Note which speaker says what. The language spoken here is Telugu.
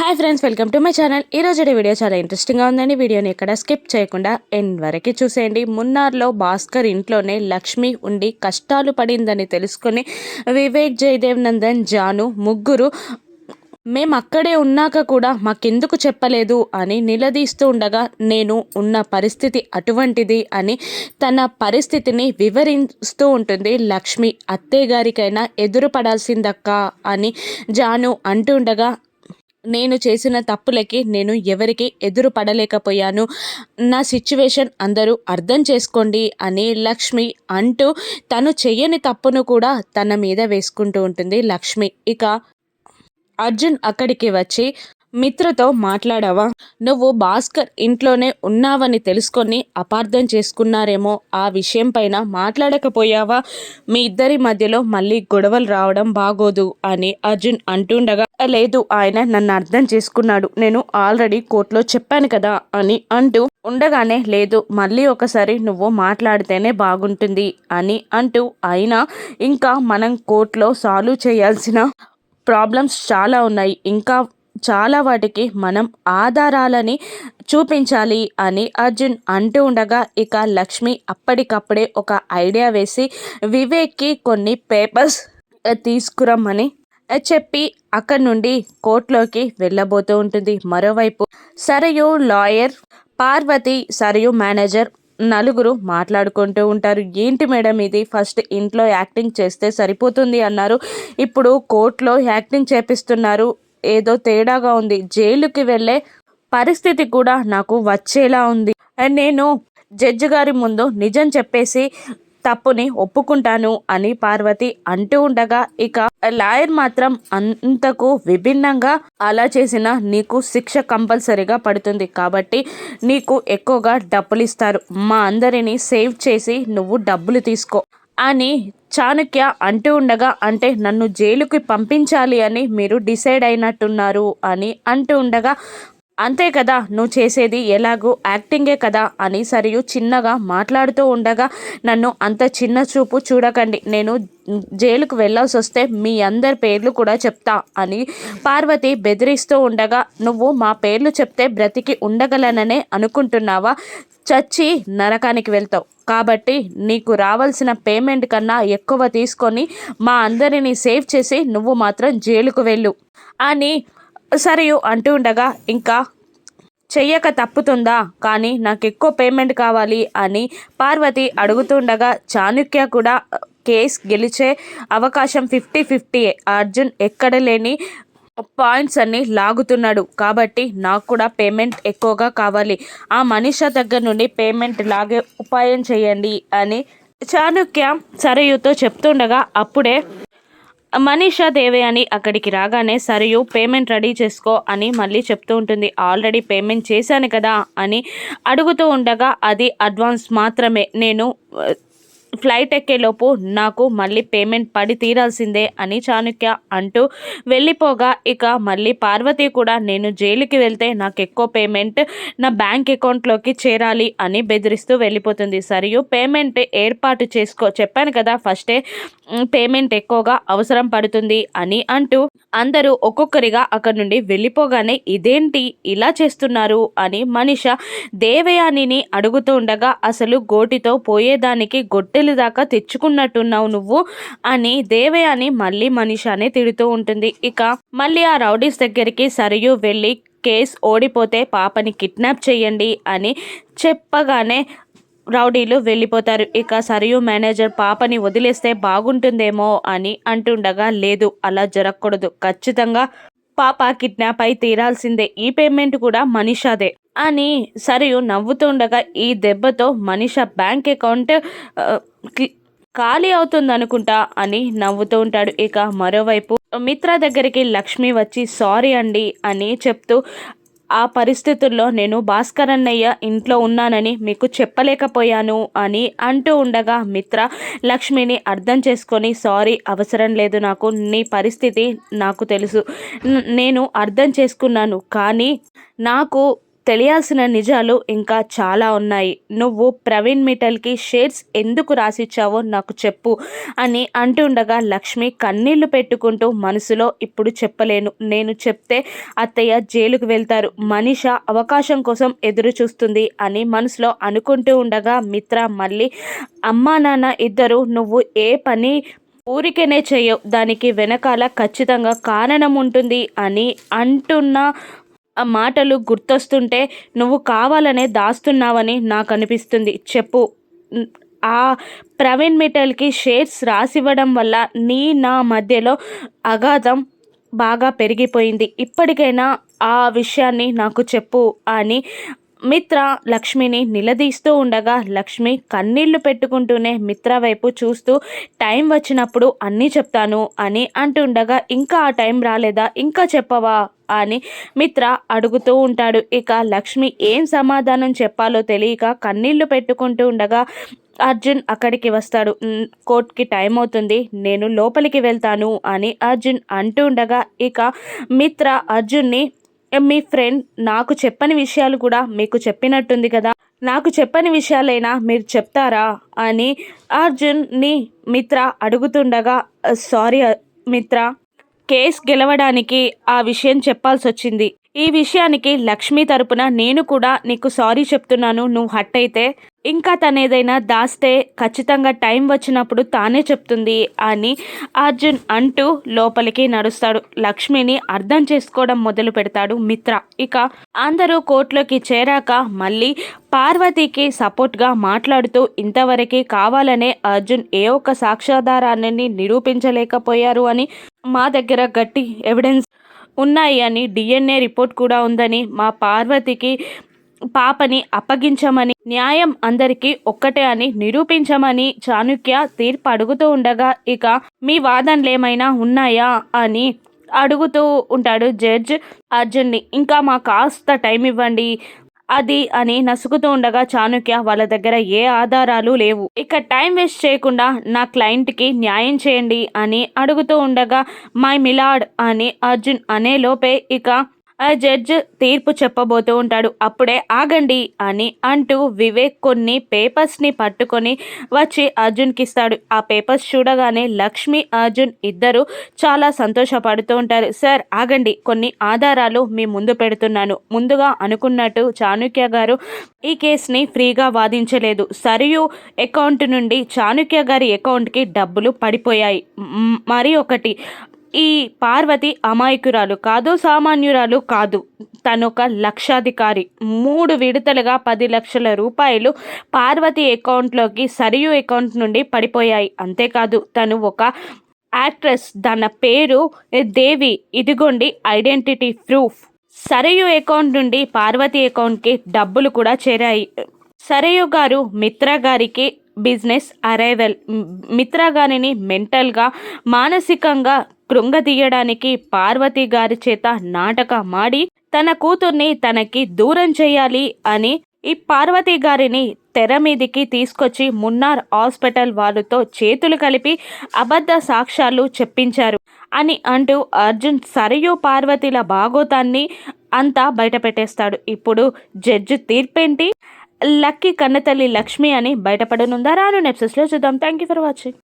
Speaker 1: Hi friends welcome to my channel. ఈ రోజు వీడియో చాలా ఇంట్రెస్టింగ్గా ఉందండి. వీడియోని ఎక్కడ స్కిప్ చేయకుండా ఎండ్ వరకు చూసేయండి. మున్నార్లో భాస్కర్ ఇంట్లోనే లక్ష్మి ఉండి కష్టాలు పడిందని తెలుసుకొని వివేక్ జయదేవ్ నందన్ జాను ముగ్గురు మేము అక్కడే ఉన్నాక కూడా మాకెందుకు చెప్పలేదు అని నిలదీస్తూ ఉండగా నేను ఉన్న పరిస్థితి అటువంటిది అని తన పరిస్థితిని వివరిస్తూ ఉంటుంది లక్ష్మి. అత్తయ్య గారికైనా ఎదురు పడాల్సిందక్క అని జాను అంటుండగా నేను చేసిన తప్పులకి నేను ఎవరికి ఎదురు పడలేకపోయాను నా సిచ్యువేషన్ అందరూ అర్థం చేసుకోండి అని లక్ష్మి అంటూ తను చెయ్యని తప్పును కూడా తన మీద వేసుకుంటూ ఉంటుంది లక్ష్మి. ఇక అర్జున్ అక్కడికి వచ్చి మిత్రతో మాట్లాడావా? నువ్వు భాస్కర్ ఇంట్లోనే ఉన్నావని తెలుసుకొని అపార్థం చేసుకున్నారేమో. ఆ విషయం పైన మాట్లాడకపోయావా? మీ ఇద్దరి మధ్యలో మళ్ళీ గొడవలు రావడం బాగోదు అని అర్జున్ అంటుండగా లేదు ఆయన నన్ను అర్థం చేసుకున్నాడు. నేను ఆల్రెడీ కోర్టులో చెప్పాను కదా అని అంటూ ఉండగానే లేదు మళ్ళీ ఒకసారి నువ్వు మాట్లాడితేనే బాగుంటుంది అని అంటూ అయినా ఇంకా మనం కోర్టులో సాల్వ్ చేయాల్సిన ప్రాబ్లమ్స్ చాలా ఉన్నాయి. ఇంకా చాలా వాటికి మనం ఆధారాలని చూపించాలి అని అర్జున్ అంటూ ఉండగా ఇక లక్ష్మి అప్పటికప్పుడే ఒక ఐడియా వేసి వివేక్కి కొన్ని పేపర్స్ తీసుకురమ్మని చెప్పి అక్కడి నుండి కోర్టులోకి వెళ్ళబోతూ ఉంటుంది. మరోవైపు సరయు లాయర్ పార్వతి సరయు మేనేజర్ నలుగురు మాట్లాడుకుంటూ ఉంటారు. ఏంటి మేడం ఇది? ఫస్ట్ ఇంట్లో యాక్టింగ్ చేస్తే సరిపోతుంది అన్నారు. ఇప్పుడు కోర్టులో యాక్టింగ్ చేపిస్తున్నారు. ఏదో తేడాగా ఉంది. జైలుకి వెళ్ళే పరిస్థితి కూడా నాకు వచ్చేలా ఉంది. నేను జడ్జి గారి ముందు నిజం చెప్పేసి తప్పుని ఒప్పుకుంటాను అని పార్వతి అంటూ ఉండగా ఇక లాయర్ మాత్రం అంతకు విభిన్నంగా అలా చేసిన నీకు శిక్ష కంపల్సరీగా పడుతుంది. కాబట్టి నీకు ఎక్కువగా డబ్బులు ఇస్తారు మా అందరినీ సేవ్ చేసి నువ్వు డబ్బులు తీసుకో. అని చాణక్య అంటూ ఉండగా అంటే నన్ను జైలుకి పంపించాలి అని మీరు డిసైడ్ అయినట్టున్నారు అని అంటూ ఉండగా అంతే కదా నువ్వు చేసేది ఎలాగో యాక్టింగే కదా అని సరియు చిన్నగా మాట్లాడుతూ ఉండగా నన్ను అంత చిన్న చూపు చూడకండి నేను జైలుకు వెళ్ళాల్సి వస్తే మీ అందరి పేర్లు కూడా చెప్తా అని పార్వతి బెదిరిస్తూ ఉండగా నువ్వు మా పేర్లు చెప్తే బ్రతికి ఉండగలననే అనుకుంటున్నావా? చచ్చి నరకానికి వెళ్తావు. కాబట్టి నీకు రావాల్సిన పేమెంట్ కన్నా ఎక్కువ తీసుకొని మా అందరినీ సేవ్ చేసి నువ్వు మాత్రం జైలుకు వెళ్ళు అని సరియు అంటూ ఉండగా ఇంకా చెయ్యక తప్పుతుందా? కానీ నాకు ఎక్కువ పేమెంట్ కావాలి అని పార్వతి అడుగుతుండగా చాణుక్య కూడా కేస్ గెలిచే అవకాశం ఫిఫ్టీ ఫిఫ్టీ. అర్జున్ ఎక్కడ లేని పాయింట్స్ అన్ని లాగుతున్నాడు. కాబట్టి నాకు కూడా పేమెంట్ ఎక్కువగా కావాలి. ఆ మనిష దగ్గర నుండి పేమెంట్ లాగే ఉపాయం చేయండి అని చాణుక్య సరయుతో చెప్తుండగా అప్పుడే మనీషా దేవే అని అక్కడికి రాగానే సరియు పేమెంట్ రెడీ చేసుకో అని మళ్ళీ చెప్తూ ఉంటుంది. ఆల్రెడీ పేమెంట్ చేశాను కదా అని అడుగుతూ ఉండగా అది అడ్వాన్స్ మాత్రమే. నేను ఫ్లైట్ ఎక్కేలోపు నాకు మళ్ళీ పేమెంట్ పడి తీరాల్సిందే అని చాణుక్య అంటూ వెళ్ళిపోగా. ఇక మళ్ళీ పార్వతి కూడా నేను జైలుకి వెళ్తే నాకు ఎక్కువ పేమెంట్ నా బ్యాంక్ అకౌంట్లోకి చేరాలి అని బెదిరిస్తూ వెళ్ళిపోతుంది. సరియు పేమెంట్ ఏర్పాటు చేసుకో చెప్పాను కదా ఫస్టే పేమెంట్ ఎక్కువగా అవసరం పడుతుంది అని అంటూ అందరూ ఒక్కొక్కరిగా అక్కడి నుండి వెళ్ళిపోగానే ఇదేంటి ఇలా చేస్తున్నారు అని మనిష దేవయానిని అడుగుతూ ఉండగా అసలు గోటితో పోయేదానికి గొట్టెలు దాకా తెచ్చుకున్నట్టున్నావు నువ్వు అని దేవయాని మళ్ళీ మనిషానే తిడుతూ ఉంటుంది. ఇక మళ్ళీ ఆ రౌడీస్ దగ్గరికి సరియు వెళ్ళి కేస్ ఓడిపోతే పాపని కిడ్నాప్ చేయండి అని చెప్పగానే రౌడీలు వెళ్ళిపోతారు. ఇక సరియు మేనేజర్ పాపని వదిలేస్తే బాగుంటుందేమో అని అంటుండగా లేదు అలా జరగకూడదు. ఖచ్చితంగా పాప కిడ్నాప్ అయి తీరాల్సిందే. ఈ పేమెంట్ కూడా మనీషాదే. అని సరియు నవ్వుతుండగా ఈ దెబ్బతో మనీష బ్యాంక్ అకౌంట్ ఖాళీ అవుతుంది అనుకుంటా అని నవ్వుతూ ఉంటాడు. ఇక మరోవైపు మిత్ర దగ్గరికి లక్ష్మి వచ్చి సారీ అండి అని చెప్తూ ఆ పరిస్థితుల్లో నేను భాస్కర్ అన్నయ్య ఇంట్లో ఉన్నానని మీకు చెప్పలేకపోయాను అని అంటూ ఉండగా మిత్ర లక్ష్మిని అర్థం చేసుకొని సారీ అవసరం లేదు నాకు. నీ పరిస్థితి నాకు తెలుసు. నేను అర్థం చేసుకున్నాను. కానీ నాకు తెలియాల్సిన నిజాలు ఇంకా చాలా ఉన్నాయి. నువ్వు ప్రవీణ్ మిఠల్కి షేర్స్ ఎందుకు రాసిచ్చావో నాకు చెప్పు అని అంటుండగా లక్ష్మి కన్నీళ్ళు పెట్టుకుంటూ మనసులో ఇప్పుడు చెప్పలేను. నేను చెప్తే అత్తయ్య జైలుకు వెళ్తారు. మనిష అవకాశం కోసం ఎదురు చూస్తుంది అని మనసులో అనుకుంటూ ఉండగా మిత్ర మళ్ళీ అమ్మా నాన్న ఇద్దరు నువ్వు ఏ పని ఊరికేనే చేయవు. దానికి వెనకాల ఖచ్చితంగా కారణం ఉంటుంది అని అంటున్న ఆ మాటలు గుర్తొస్తుంటే నువ్వు కావాలనే దాస్తున్నావని నాకు అనిపిస్తుంది చెప్పు. ఆ ప్రవీణ్ మిఠల్కి షేర్స్ రాసివ్వడం వల్ల నీ నా మధ్యలో అగాధం బాగా పెరిగిపోయింది. ఇప్పటికైనా ఆ విషయాన్ని నాకు చెప్పు అని మిత్ర లక్ష్మిని నిలదీస్తూ ఉండగా లక్ష్మి కన్నీళ్ళు పెట్టుకుంటూనే మిత్ర వైపు చూస్తూ టైం వచ్చినప్పుడు అన్నీ చెప్తాను అని అంటుండగా ఇంకా ఆ టైం రాలేదా? ఇంకా చెప్పవా? అని మిత్ర అడుగుతూ ఉంటాడు. ఇక లక్ష్మి ఏం సమాధానం చెప్పాలో తెలియక కన్నీళ్ళు పెట్టుకుంటూ ఉండగా అర్జున్ అక్కడికి వస్తాడు. కోర్ట్కి టైం అవుతుంది. నేను లోపలికి వెళ్తాను అని అర్జున్ అంటూ ఉండగా ఇక మిత్ర అర్జున్ని మీ ఫ్రెండ్ నాకు చెప్పని విషయాలు కూడా మీకు చెప్పినట్టుంది కదా. నాకు చెప్పని విషయాలైనా మీరు చెప్తారా? అని అర్జున్ని మిత్ర అడుగుతుండగా సారీ మిత్ర. కేస్ గెలవడానికి ఆ విషయం చెప్పాల్సి వచ్చింది. ఈ విషయానికి లక్ష్మి తరపున నేను కూడా నీకు సారీ చెప్తున్నాను. నువ్వు హట్ అయితే ఇంకా తనేదైనా దాస్తే ఖచ్చితంగా టైం వచ్చినప్పుడు తానే చెప్తుంది అని అర్జున్ అంటూ లోపలికి నడుస్తాడు. లక్ష్మిని అర్థం చేసుకోవడం మొదలు పెడతాడు మిత్ర. ఇక అందరూ కోర్టులోకి చేరాక మళ్ళీ పార్వతికి సపోర్ట్గా మాట్లాడుతూ ఇంతవరకు కావాలనే అర్జున్ ఏ ఒక్క సాక్ష్యాధారాన్ని నిరూపించలేకపోయారు అని మా దగ్గర గట్టి ఎవిడెన్స్ ఉన్నాయి అని డిఎన్ఏ రిపోర్ట్ కూడా ఉందని మా పార్వతికి పాపని అప్పగించమని న్యాయం అందరికీ ఒక్కటే అని నిరూపించమని చాణుక్య తీర్పు అడుగుతూ ఉండగా ఇక మీ వాదనలు ఏమైనా ఉన్నాయా అని అడుగుతూ ఉంటాడు జడ్జ్ అర్జున్ని. ఇంకా మా కాస్త టైం ఇవ్వండి అది అని నసుగుతూ ఉండగా చాణుక్య వాళ్ళ దగ్గర ఏ ఆధారాలు లేవు. ఇక టైం వేస్ట్ చేయకుండా నా క్లయింట్కి న్యాయం చేయండి అని అడుగుతూ ఉండగా మై మిలాడ్ అని అర్జున్ అనే లోపే ఇక ఆ జడ్జ్ తీర్పు చెప్పబోతూ ఉంటాడు. అప్పుడే ఆగండి అని అంటూ వివేక్ కొన్ని పేపర్స్ని పట్టుకొని వచ్చి అర్జున్కి ఇస్తాడు. ఆ పేపర్స్ చూడగానే లక్ష్మి అర్జున్ ఇద్దరు చాలా సంతోషపడుతూ ఉంటారు. సార్ ఆగండి. కొన్ని ఆధారాలు మీ ముందు పెడుతున్నాను. ముందుగా అనుకున్నట్టు చాణుక్య గారు ఈ కేసుని ఫ్రీగా వాదించలేదు. సరియు అకౌంట్ నుండి చాణుక్య గారి అకౌంట్కి డబ్బులు పడిపోయాయి. మరి ఒకటి. ఈ పార్వతి అమాయకురాలు కాదు సామాన్యురాలు కాదు. తనొక ఒక లక్షాధికారి. మూడు విడతలుగా పది లక్షల రూపాయలు పార్వతి అకౌంట్లోకి సరియు అకౌంట్ నుండి పడిపోయాయి. అంతేకాదు తను ఒక యాక్ట్రెస్. తన పేరు దేవి. ఇదిగోండి ఐడెంటిటీ ప్రూఫ్. సరయు అకౌంట్ నుండి పార్వతి అకౌంట్కి డబ్బులు కూడా చేరాయి. సరయు గారు మిత్ర గారికి బిజినెస్ అరైవల్. మిత్ర గారిని మెంటల్గా మానసికంగా కృంగదీయడానికి పార్వతి గారి చేత నాటకమాడి తన కూతుర్ని తనకి దూరం చేయాలి అని ఈ పార్వతి గారిని తెర మీదికి తీసుకొచ్చి మున్నార్ హాస్పిటల్ వాళ్ళతో చేతులు కలిపి అబద్ధ సాక్ష్యాలు చెప్పించారు అని అంటూ అర్జున్ సరియు పార్వతిల భాగోతాన్ని అంతా బయటపెట్టేస్తాడు. ఇప్పుడు జడ్జి తీర్పేంటి? లక్కీ కన్నతల్లి లక్ష్మి అని బయటపడనుందా? రాను నెప్సెస్లో చూద్దాం. Thank you for watching